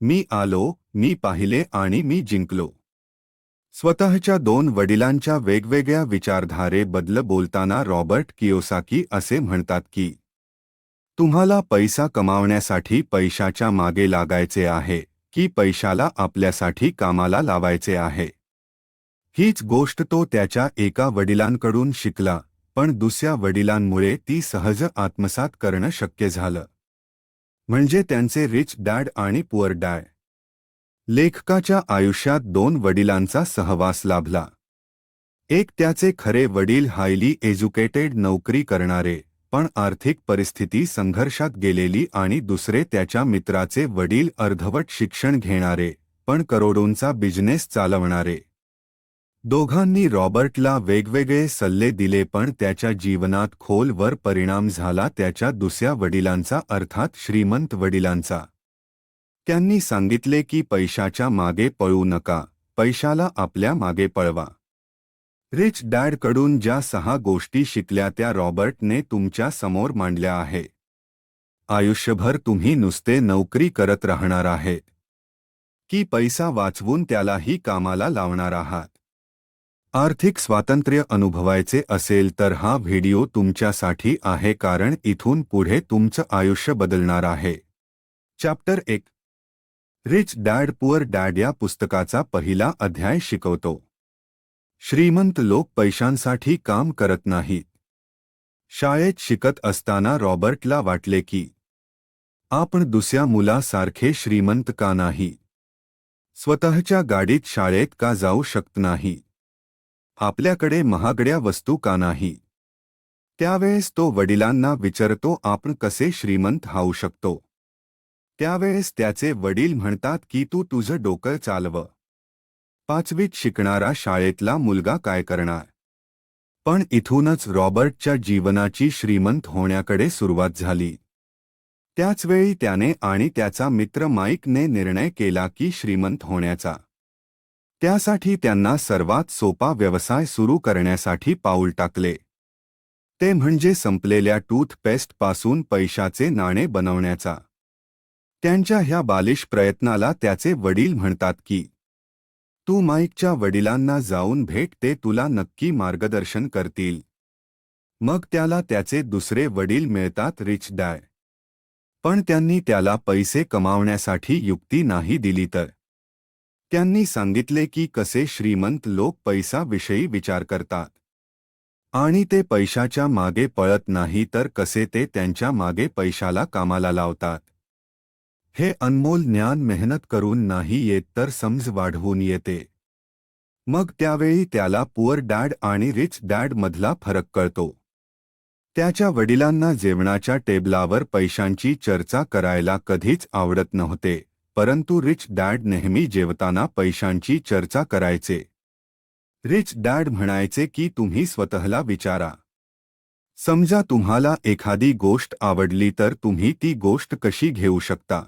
मी आलो मी पाहिले आणि मी जिंकलो. स्वतःच्या दोन वडिलांच्या वेगवेगळ्या विचारधारेबद्दल बोलताना रॉबर्ट कियोसाकी असे म्हणतात की तुम्हाला पैसा कमावण्यासाठी पैशाच्या मागे लागायचे आहे की पैशाला आपल्यासाठी कामाला लावायचे आहे. हीच गोष्ट तो त्याच्या एका वडिलांकडून शिकला पण दुसऱ्या वडिलांमुळे ती सहज आत्मसात करणं शक्य झालं. म्हणजे त्यांचे रिच डॅड आणि पुअर डॅड लेखकाच्या आयुष्यात दोन वडिलांचा सहवास लाभला. एक त्याचे खरे वडील हायली एज्युकेटेड नोकरी करणारे पण आर्थिक परिस्थिती संघर्षात गेलेली आणि दुसरे त्याच्या मित्राचे वडील अर्धवट शिक्षण घेणारे पण करोडोंचा बिझनेस चालवणारे. दोघांनी रॉबर्टला वेगवेगळे सल्ले दिले पण त्याच्या जीवनात खोलवर परिणाम झाला त्याच्या दुसऱ्या वडिलांचा अर्थात श्रीमंत वडिलांचा. त्यांनी सांगितले की पैशाच्या मागे पळू नका पैशाला आपल्या मागे पळवा. रिच डॅडकडून ज्या सहा गोष्टी शिकल्या त्या रॉबर्टने तुमच्यासमोर मांडल्या आहे. आयुष्यभर तुम्ही नुसते नोकरी करत राहणार आहे. की पैसा वाचवून त्यालाही कामाला लावणार आहात. आर्थिक स्वातंत्र्य अनुभवायचे असेल तर हा व्हिडिओ तुमच्यासाठी आहे कारण इथून पुढे तुमचं आयुष्य बदलणार आहे. चॅप्टर एक. रिच डॅड पुअर डॅड या पुस्तकाचा पहिला अध्याय शिकवतो. श्रीमंत लोक पैशांसाठी काम करत नाहीत. शाळेत शिकत असताना रॉबर्टला वाटले की आपण दुसऱ्या मुलासारखे श्रीमंत का नाही? स्वतःच्या गाडीत शाळेत का जाऊ शकत नाही? आपल्याकडे महागड्या वस्तू का नाही? त्यावेळेस तो वडिलांना विचारतो आपण कसे श्रीमंत हाऊ शकतो? त्यावेळेस त्याचे वडील म्हणतात की तू तुझं डोकं चालव. पाचवीत शिकणारा शाळेतला मुलगा काय करणार? पण इथूनच रॉबर्टच्या जीवनाची श्रीमंत होण्याकडे सुरुवात झाली. त्याचवेळी त्याने आणि त्याचा मित्र माईकने निर्णय केला की श्रीमंत होण्याचा त्यासाठी त्यांना सर्वात सोपा व्यवसाय सुरू करण्यासाठी पाऊल टाकले. ते म्हणजे संपलेल्या टूथपेस्टपासून पैशाचे नाणे बनवण्याचा. त्यांच्या ह्या बालिश प्रयत्नाला त्याचे वडील म्हणतात की तू माईकच्या वडिलांना जाऊन भेट ते तुला नक्की मार्गदर्शन करतील. मग त्याला त्याचे दुसरे वडील मिळतात रिच डाय पण त्यांनी त्याला पैसे कमावण्यासाठी युक्ती नाही दिली तर. त्यांनी सांगितले की कसे श्रीमंत लोक पैसाविषयी विचार करतात. आणि ते पैशाच्या मागे पळत नाही तर कसे ते त्यांच्या मागे पैशाला कामाला लावतात. हे अनमोल ज्ञान मेहनत करून नाही येत तर समज वाढवून येते. मग त्यावेळी त्याला पुअर डॅड आणि रिच डॅड मधला फरक कळतो. त्याच्या वडिलांना जेवणाच्या टेबलावर पैशांची चर्चा करायला कधीच आवडत नव्हते. परंतु रिच डॅड नेहमी जेवताना पैशांची चर्चा करायचे. रिच डॅड म्हणायचे की तुम्ही स्वतःला विचारा. समजा तुम्हाला एखादी गोष्ट आवडली तर तुम्ही ती गोष्ट कशी घेऊ शकता?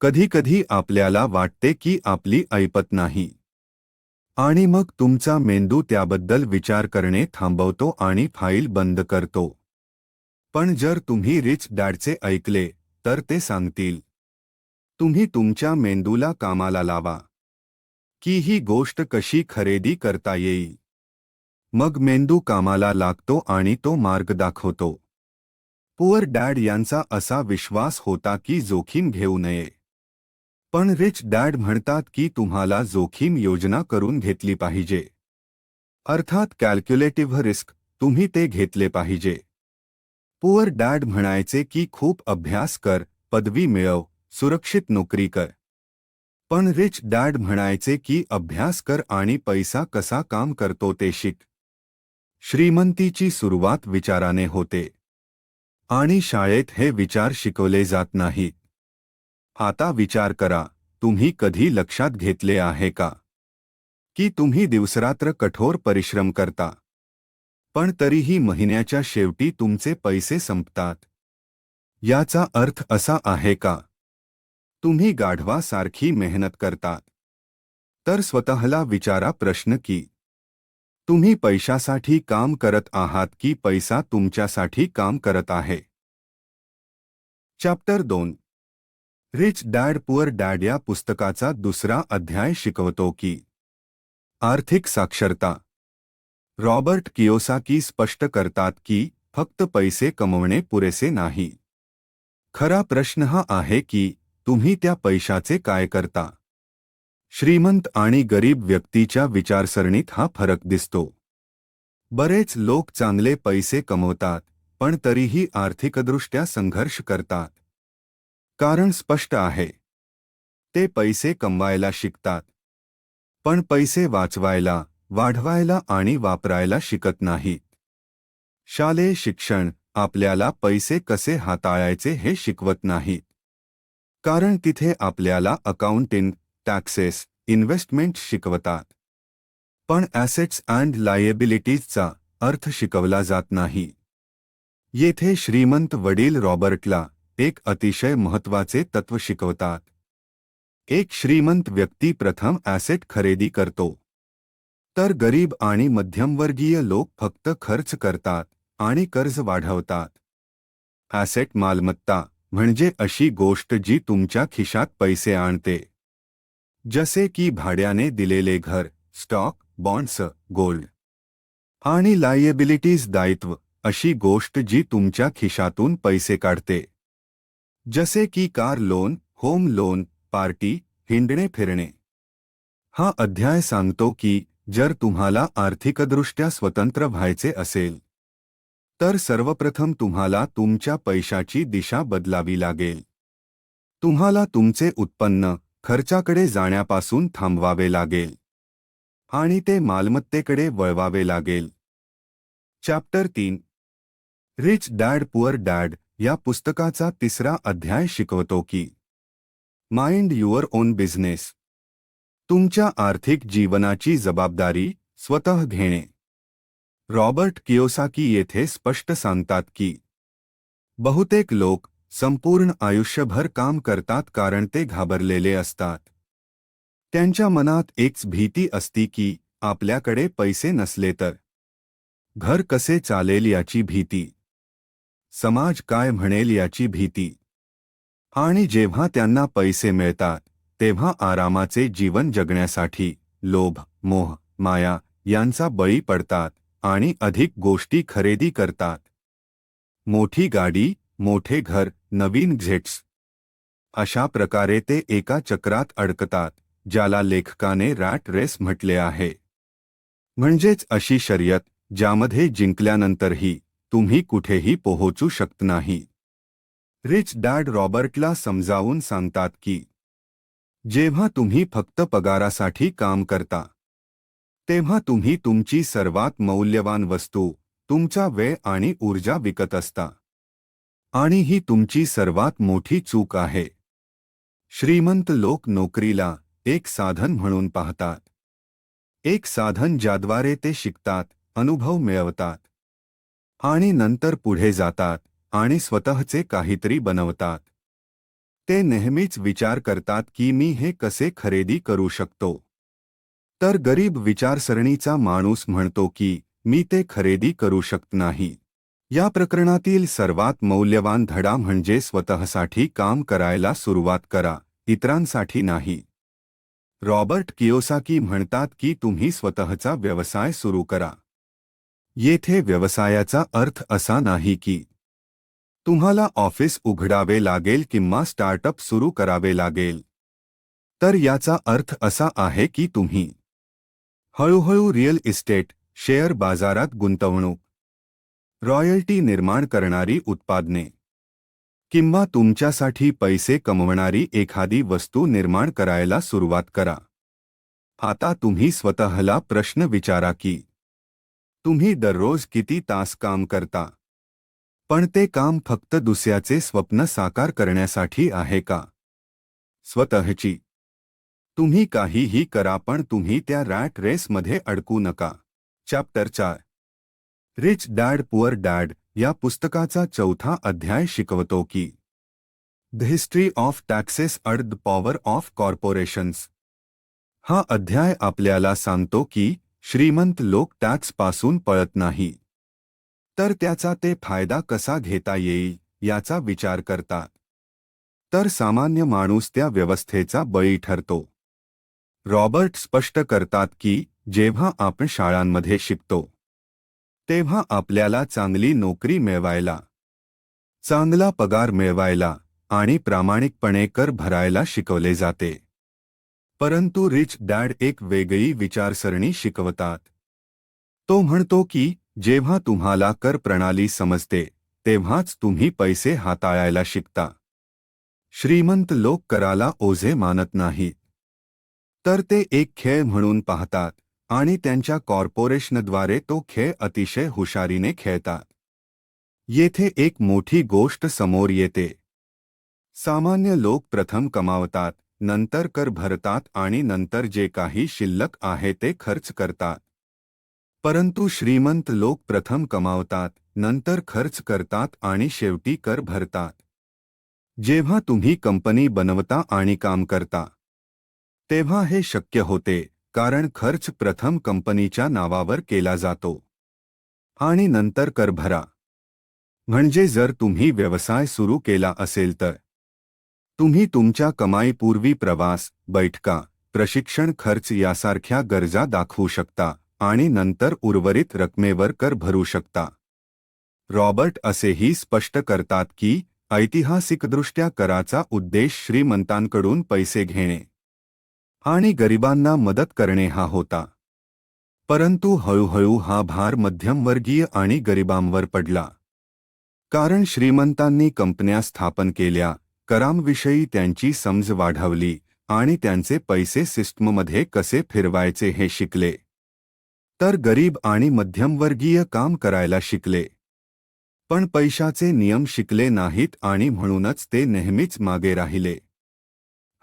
कधीकधी आपल्याला वाटते की आपली ऐपत नाही. आणि मग तुमचा मेंदू त्याबद्दल विचार करणे थांबवतो आणि फाईल बंद करतो. पण जर तुम्ही रिच डॅडचे ऐकले तर ते सांगतील. तुम्ही तुमच्या मेंदूला कामाला लावा. की ही गोष्ट कशी खरेदी करता येईल. मग मेंदू कामाला लागतो आणि तो मार्ग दाखवतो. पुअर डॅड यांचा असा विश्वास होता की जोखीम घेऊ नये. पण रिच डॅड म्हणतात की तुम्हाला जोखीम योजना करून घेतली पाहिजे. अर्थात कॅल्क्युलेटिव्ह रिस्क तुम्ही ते घेतले पाहिजे. पुअर डॅड म्हणायचे की खूप अभ्यास कर पदवी मिळव. सुरक्षित नोकरी कर. पण रिच डॅड म्हणायचे की, अभ्यास कर आणि पैसा कसा काम करतो ते शिक. श्रीमंतीची सुरुवात विचाराने होते. आणि शाळेत हे विचार शिकवले जात नाहीत आता विचार करा, तुम्ही कधी लक्षात घेतले आहे का? की तुम्ही दिवसरात्र कठोर परिश्रम करता. पण तरीही महिन्याच्या शेवटी तुमचे पैसे संपतात. याचा अर्थ असा आहे का? तुम्ही गाढवासारखी मेहनत करता तर स्वतःला विचारा प्रश्न की, तुम्ही पैशासाठी काम करत आहात की पैसा तुमच्यासाठी काम करत आहे? चॅप्टर दोन. रिच डॅड पुअर डॅड या पुस्तकाचा दुसरा अध्याय शिकवतो की, आर्थिक साक्षरता. रॉबर्ट कियोसाकी स्पष्ट करतात की, फक्त पैसे कमवणे पुरेसे नाही. खरा प्रश्न हा आहे की तुम्ही त्या पैशाचे काय करता? श्रीमंत आणि गरीब व्यक्तीच्या विचारसरणीत हा फरक दिसतो. बरेच लोक चांगले पैसे कमवतात पण तरीही आर्थिकदृष्ट्या संघर्ष करतात. कारण स्पष्ट आहे. ते पैसे कमवायला शिकतात. पण पैसे वाचवायला वाढवायला आणि वापरायला शिकत नाहीत. शालेय शिक्षण आपल्याला पैसे कसे हाताळायचे हे शिकवत नाहीत. कारण तिथे आपल्याला अकाउंटिंग टॅक्सेस इन्व्हेस्टमेंट शिकवतात. पण ॲसेट्स अँड लायबिलिटीजचा अर्थ शिकवला जात नाही. येथे श्रीमंत वडील रॉबर्टला एक अतिशय महत्त्वाचे तत्व शिकवतात. एक श्रीमंत व्यक्ती प्रथम ॲसेट खरेदी करतो. तर गरीब आणि मध्यमवर्गीय लोक फक्त खर्च करतात आणि कर्ज वाढवतात. ॲसेट मालमत्ता म्हणजे अशी गोष्ट जी तुमच्या खिशात पैसे आणते. जसे की भाड्याने दिलेले घर स्टॉक बॉन्ड्स गोल्ड आणि लायबिलिटीज दायित्व, अशी गोष्ट जी तुमच्या खिशातून पैसे काढते. जसे की car loan home loan party हिंडणे फिरणे. हा अध्याय सांगतो की जर तुम्हाला आर्थिकदृष्ट्या स्वतंत्र व्हायचे असेल तर सर्वप्रथम तुम्हाला तुमच्या पैशाची दिशा बदलावी लागेल. तुम्हाला तुमचे उत्पन्न खर्चाकडे जाण्यापासून थांबवावे लागेल. आणि ते मालमत्तेकडे वळवावे लागेल. चॅप्टर तीन. रिच डॅड पुअर डॅड या पुस्तकाचा तिसरा अध्याय शिकवतो की माइंड युअर ओन बिझनेस तुमच्या आर्थिक जीवनाची जबाबदारी स्वतः घेणे. रॉबर्ट कियोसाकी येथे स्पष्ट सांगतात की बहुतेक लोक संपूर्ण आयुष्यभर काम करतात कारण ते घाबरलेले असतात। त्यांच्या मनात एकच भीती असती की आपल्याकडे पैसे नसले तर। घर कसे चालेल याची भीती। समाज काय म्हणेल याची भीती। आणि जेव्हा त्यांना पैसे मिळतात, तेव्हा आरामाचे जीवन जगण्यासाठी लोभ, मोह, माया यांचा बळी पडतात। आणि अधिक गोष्टी खरेदी करतात. मोठी गाडी, मोठे घर, नवीन झेट्स अशा प्रकारे ते एका चक्रात अडकतात, ज्याला लेखकाने रॅट रेस म्हटले आहे. म्हणजेच अशी शर्यत, ज्यामध्ये जिंकल्यानंतरही, तुम्ही कुठेही पोहोचू शकत नाही. रिच डॅड रॉबर्टला समजावून सांगतात की, जेव्हा तुम्ही फक्त पगारासाठी काम करता तेव्हा तुम्ही तुमची सर्वात मौल्यवान वस्तू तुमचा वेळ आणि ऊर्जा विकत असता. आणि ही तुमची सर्वात मोठी चूक आहे. श्रीमंत लोक नोकरीला एक साधन म्हणून पाहतात. एक साधन ज्याद्वारे ते शिकतात अनुभव मिळवतात. आणि नंतर पुढे जातात आणि स्वतःचे काहीतरी बनवतात. ते नेहमीच विचार करतात की मी हे कसे खरेदी करू शकतो. तर गरीब विचारसरणीचा माणूस म्हणतो की मी ते खरेदी करू शकत नाही. या प्रकरणातील सर्वात मौल्यवान धडा म्हणजे स्वतःसाठी काम करायला सुरुवात करा इतरांसाठी नाही. रॉबर्ट कियोसाकी म्हणतात की तुम्ही स्वतःचा व्यवसाय सुरू करा. येथे व्यवसायाचा अर्थ असा नाही की तुम्हाला ऑफिस उघडावे लागेल किंवा स्टार्टअप सुरू करावे लागेल. तर याचा अर्थ असा आहे की तुम्ही हळूहळू रिअल इस्टेट शेअर बाजारात गुंतवणूक. रॉयल्टी निर्माण करणारी उत्पादने. किंवा तुमच्यासाठी पैसे कमवणारी एखादी वस्तू निर्माण करायला सुरुवात करा. आता तुम्ही स्वतःला प्रश्न विचारा की तुम्ही दररोज किती तास काम करता? पण ते काम फक्त दुसऱ्याचे स्वप्न साकार करण्यासाठी आहे का? स्वतःची तुम्ही काहीही करा पण तुम्ही त्या रॅट रेसमध्ये अडकू नका. चॅप्टर चार. रिच डॅड पुअर डॅड या पुस्तकाचा चौथा अध्याय शिकवतो की the history of taxes and the power of corporations. हा अध्याय आपल्याला सांगतो की श्रीमंत लोक टॅक्सपासून पळत नाही. तर त्याचा ते फायदा कसा घेता येईल याचा विचार करतात. तर सामान्य माणूस त्या व्यवस्थेचा बळी ठरतो. रॉबर्ट स्पष्ट करतात की जेव्हा आपण शाळांमध्ये शिकतो तेव्हा आपल्याला चांगली नोकरी मिळवायला चांगला पगार मिळवायला आणि प्रामाणिकपणे कर भरायला शिकवले जाते. परंतु रिच डॅड एक वेगळी विचारसरणी शिकवतात. तो म्हणतो की जेव्हा तुम्हाला कर प्रणाली समजते तेव्हाच तुम्ही पैसे हाताळायला शिकता. श्रीमंत लोक कराला ओझे मानत नाहीत. तर ते एक खेळ म्हणून पाहतात आणि त्यांच्या कॉर्पोरेशनद्वारे तो खेळ अतिशय हुशारीने खेळतात. येथे एक मोठी गोष्ट समोर येते. सामान्य लोक प्रथम कमावतात नंतर कर भरतात आणि नंतर जे काही शिल्लक आहे ते खर्च करतात. परंतु श्रीमंत लोक प्रथम कमावतात नंतर खर्च करतात आणि शेवटी कर भरतात. जेव्हा तुम्ही कंपनी बनवता आणि काम करता तेव्हा हे शक्य होते कारण खर्च प्रथम कंपनीच्या नावावर केला जातो. आणि नंतर कर भरा. म्हणजे जर तुम्ही व्यवसाय सुरू केला असेल तर. तुम्ही तुमच्या कमाईपूर्वी प्रवास बैठका प्रशिक्षण खर्च यासारख्या गरजा दाखवू शकता आणि नंतर उर्वरित रकमेवर कर भरू शकता. रॉबर्ट असेही स्पष्ट करतात की ऐतिहासिकदृष्ट्या कराचा उद्देश श्रीमंतांकडून पैसे घेणे. आणि गरिबांना मदत करणे हा होता. परंतु हळूहळू हा भार मध्यमवर्गीय आणि गरिबांवर पडला. कारण श्रीमंतांनी कंपन्या स्थापन केल्या करांविषयी त्यांची समज वाढवली आणि त्यांचे पैसे सिस्टममध्ये कसे फिरवायचे हे शिकले. तर गरीब आणि मध्यमवर्गीय काम करायला शिकले. पण पैशाचे नियम शिकले नाहीत आणि म्हणूनच ते नेहमीच मागे राहिले.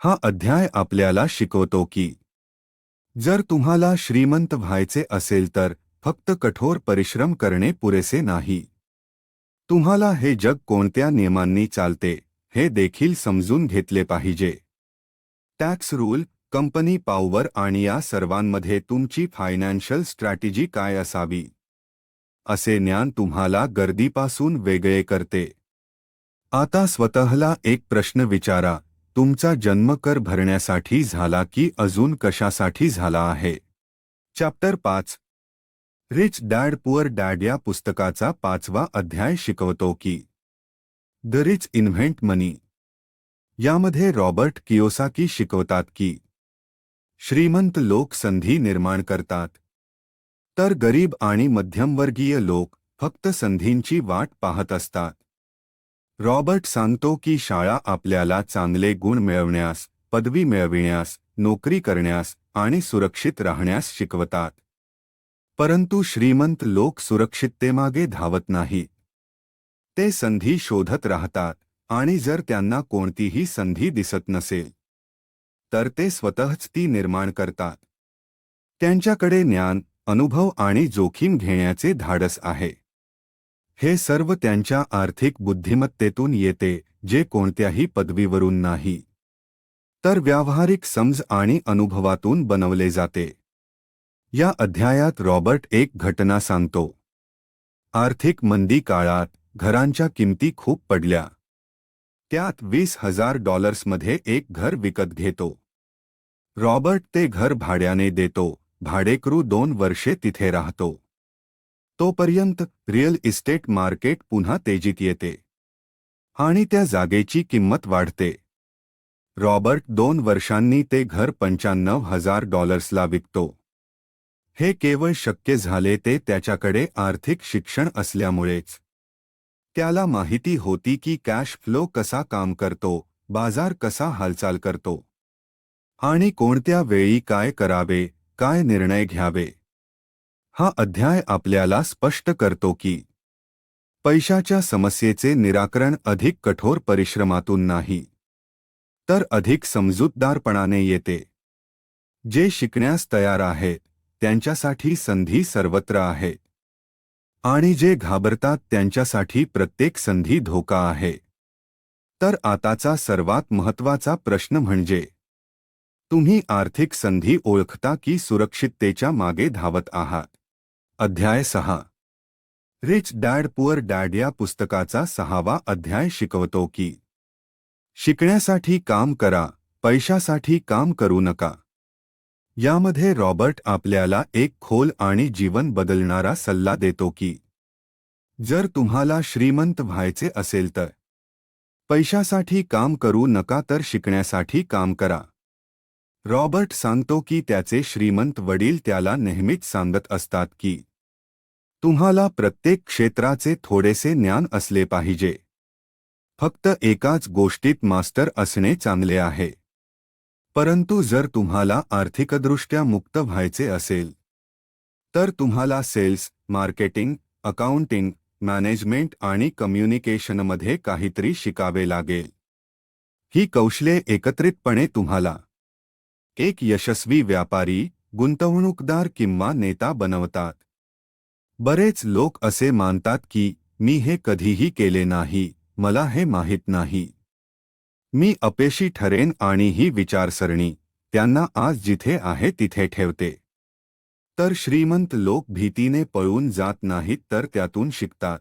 हा अध्याय आपल्याला शिकवतो की जर तुम्हाला श्रीमंत व्हायचे असेल तर फक्त कठोर परिश्रम करणे पुरेसे नाही. तुम्हाला हे जग कोणत्या नियमांनी चालते हे देखील समजून घेतले पाहिजे. टॅक्स रूल कंपनी पॉवर आणि या सर्वांमध्ये तुमची फायनान्शियल स्ट्रॅटेजी काय असावी? असे ज्ञान तुम्हाला गर्दीपासून वेगळे करते. आता स्वतःला एक प्रश्न विचारा. तुमचा जन्म कर भरण्यासाठी झाला की अजून कशासाठी झाला आहे? चॅप्टर पाच. रिच डॅड पुअर डॅड या पुस्तकाचा पाचवा अध्याय शिकवतो की द रिच इन्व्हेंट मनी यामध्ये रॉबर्ट कियोसाकी शिकवतात की श्रीमंत लोक संधी निर्माण करतात. तर गरीब आणि मध्यमवर्गीय लोक फक्त संधींची वाट पाहत असतात. रॉबर्ट सांगतो की शाळा आपल्याला चांगले गुण मिळवण्यास पदवी मिळविण्यास नोकरी करण्यास आणि सुरक्षित राहण्यास शिकवतात. परंतु श्रीमंत लोक सुरक्षिततेमागे धावत नाहीत. ते संधी शोधत राहतात आणि जर त्यांना कोणतीही संधी दिसत नसेल तर ते स्वतःच ती निर्माण करतात. त्यांच्याकडे ज्ञान अनुभव आणि जोखीम घेण्याचे धाडस आहे. हे सर्व त्यांच्या आर्थिक बुद्धिमत्तेतून येते जे कोणत्याही पदवीवरून नाही. तर व्यावहारिक समज आणि अनुभवातून बनवले जाते. या अध्यायात रॉबर्ट एक घटना सांगतो. आर्थिक मंदी काळात घरांच्या किमती खूप पडल्या. त्यात वीस हजार डॉलर्समध्ये एक घर विकत घेतो. रॉबर्ट ते घर भाड्याने देतो भाडेकरू दोन वर्षे तिथे राहतो. तोपर्यंत रिअल इस्टेट मार्केट पुन्हा तेजीत येते. आणि त्या जागेची किंमत वाढते. रॉबर्ट दोन वर्षांनी ते घर पंच्याण्णव हजार डॉलर्सला विकतो. हे केवळ शक्य झाले ते त्याच्याकडे आर्थिक शिक्षण असल्यामुळेच. त्याला माहिती होती की कॅश फ्लो कसा काम करतो बाजार कसा हालचाल करतो. आणि कोणत्या वेळी काय करावे काय निर्णय घ्यावे. हा अध्याय आपल्याला स्पष्ट करतो की पैशाच्या समस्येचे निराकरण अधिक कठोर परिश्रमातून नाही तर अधिक समजूतदारपणाने येते. जे शिकण्यास तयार आहेत त्यांच्यासाठी संधी सर्वत्र आहे. आणि जे घाबरतात त्यांच्यासाठी प्रत्येक संधी धोका आहे. तर आताचा सर्वात महत्त्वाचा प्रश्न म्हणजे तुम्ही आर्थिक संधी ओळखता की सुरक्षिततेच्या मागे धावत आहात? अध्याय सहा. रिच डॅड पुअर डॅड या पुस्तकाचा सहावा अध्याय शिकवतो की शिकण्यासाठी काम करा पैशासाठी काम करू नका. यामध्ये रॉबर्ट आपल्याला एक खोल आणि जीवन बदलणारा सल्ला देतो की जर तुम्हाला श्रीमंत व्हायचे असेल तर पैशासाठी काम करू नका तर शिकण्यासाठी काम करा. रॉबर्ट सांगतो की त्याचे श्रीमंत वडील त्याला नेहमीच सांगत असतात की तुम्हाला प्रत्येक क्षेत्राचे थोडेसे ज्ञान असले पाहिजे. फक्त एकाच गोष्टीत मास्टर असणे चांगले आहे. परंतु जर तुम्हाला आर्थिकदृष्ट्या मुक्त व्हायचे असेल तर तुम्हाला सेल्स मार्केटिंग अकाउंटिंग मॅनेजमेंट आणि कम्युनिकेशनमध्ये काहीतरी शिकावे लागेल. ही कौशल्ये एकत्रितपणे तुम्हाला एक यशस्वी व्यापारी गुंतवणूकदार किंवा नेता बनवतात. बरेच लोक असे मानतात की मी हे कधीही केले नाही मला हे माहीत नाही. मी अपेशी ठरेन आणि ही विचारसरणी त्यांना आज जिथे आहे तिथे ठेवते. तर श्रीमंत लोक भीतीने पळून जात नाहीत तर त्यातून शिकतात.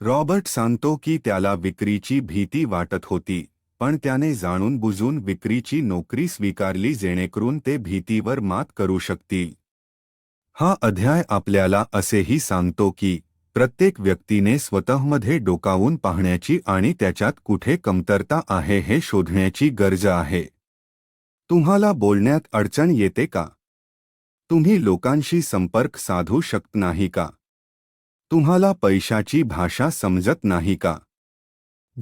रॉबर्ट सांगतो की त्याला विक्रीची भीती वाटत होती पण त्याने जाणून बुजून विक्रीची नोकरी स्वीकारली जेणेकरून ते भीतीवर मात करू शकतील. हा अध्याय आपल्याला असेही सांगतो की प्रत्येक व्यक्तीने स्वतःमध्ये डोकावून पाहण्याची आणि त्याच्यात कुठे कमतरता आहे हे शोधण्याची गरज आहे. तुम्हाला बोलण्यात अडचण येते का? तुम्ही लोकांशी संपर्क साधू शकत नाही का? तुम्हाला पैशाची भाषा समजत नाही का?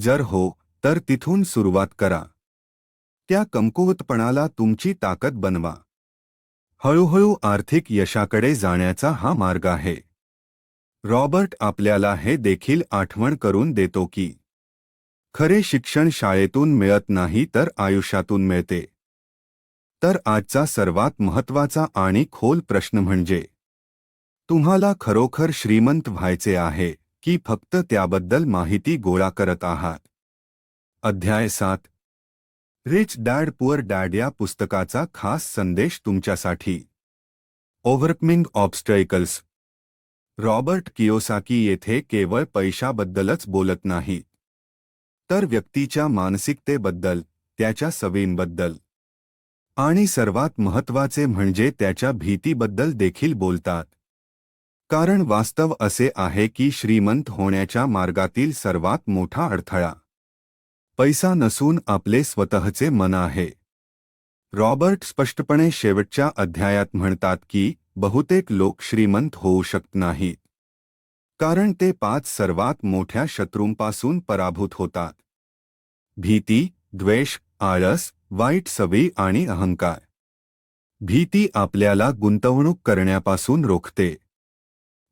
जर हो तर तिथून सुरुवात करा. त्या कमकुवतपणाला तुमची ताकद बनवा. हळूहळू आर्थिक यशाकडे जाण्याचा हा मार्ग आहे. रॉबर्ट आपल्याला हे देखील आठवण करून देतो की खरे शिक्षण शाळेतून मिळत नाही तर आयुष्यातून मिळते. तर आजचा सर्वात महत्त्वाचा आणि खोल प्रश्न म्हणजे तुम्हाला खरोखर श्रीमंत व्हायचे आहे की फक्त त्याबद्दल माहिती गोळा करत आहात? अध्याय सात. रिच डॅड पुअर डॅड या पुस्तकाचा खास संदेश तुमच्यासाठी. ओव्हरकमिंग ऑब्स्टॅकल्स रॉबर्ट कियोसाकी येथे केवळ पैशाबद्दलच बोलत नाहीत तर व्यक्तीच्या मानसिकतेबद्दल, त्याच्या सवयींबद्दल. आणि सर्वात महत्त्वाचे म्हणजे त्याच्या भीतीबद्दल देखील बोलतात. कारण वास्तव असे आहे की श्रीमंत होण्याच्या मार्गातील सर्वात मोठा अडथळा. पैसा नसून आपले स्वतःचे मन आहे. रॉबर्ट स्पष्टपणे शेवटच्या अध्यायात म्हणतात की बहुतेक लोक श्रीमंत होऊ शकत नाहीत. कारण ते पाच सर्वात मोठ्या शत्रूंपासून पराभूत होतात. भीती द्वेष आळस वाईट सवयी आणि अहंकार. भीती आपल्याला गुंतवणूक करण्यापासून रोखते.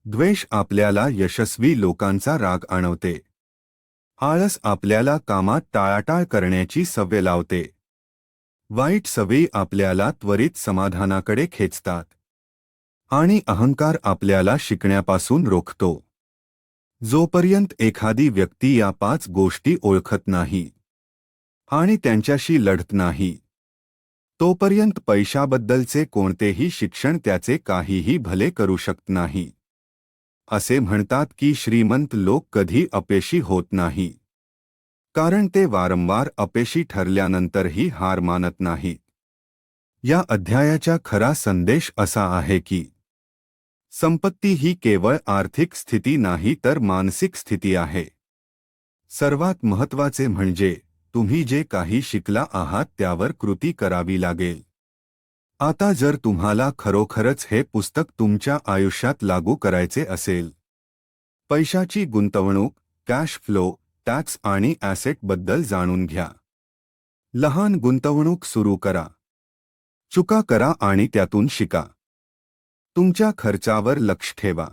द्वेष आपल्याला यशस्वी लोकांचा राग आणवते. आळस आपल्याला कामात टाळाटाळ करण्याची सवय लावते. वाईट सवयी आपल्याला त्वरित समाधानाकडे खेचतात. आणि अहंकार आपल्याला शिकण्यापासून रोखतो. जोपर्यंत एखादी व्यक्ती या पाच गोष्टी ओळखत नाही आणि त्यांच्याशी लढत नाही तोपर्यंत पैशाबद्दलचे कोणतेही शिक्षण त्याचे काहीही भले करू शकत नाही. असे म्हणतात की श्रीमंत लोक कधी अपयशी होत नाही. कारण ते वारंवार अपयशी ठरल्यानंतरही हार मानत नाहीत. या अध्यायाचा खरा संदेश असा आहे की, संपत्ती ही केवळ आर्थिक स्थिती नाही तर मानसिक स्थिती आहे. सर्वात महत्त्वाचे म्हणजे, तुम्ही जे काही शिकला आहात त्यावर कृती करावी लागेल. आता जर तुम्हाला खरोखरच हे पुस्तक तुमच्या आयुष्यात लागू करायचे असेल. पैशाची गुंतवणूक कॅश फ्लो टॅक्स आणि ॲसेटबद्दल जाणून घ्या. लहान गुंतवणूक सुरू करा. चुका करा आणि त्यातून शिका. तुमच्या खर्चावर लक्ष ठेवा.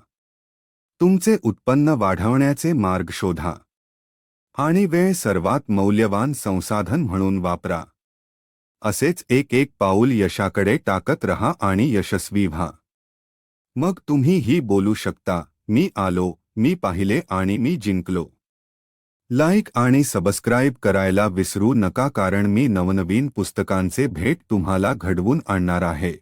तुमचे उत्पन्न वाढवण्याचे मार्ग शोधा. आणि वेळ सर्वात मौल्यवान संसाधन म्हणून वापरा. असेच एक एक पाऊल यशाकडे टाकत रहा आणि यशस्वी व्हा. मग तुम्ही ही बोलू शकता मी आलो मी पाहिले आणि मी जिंकलो. लाईक आणि सबस्क्राईब करायला विसरू नका कारण मी नवनवीन पुस्तकांचे भेट तुम्हाला घडवून आणणार आहे.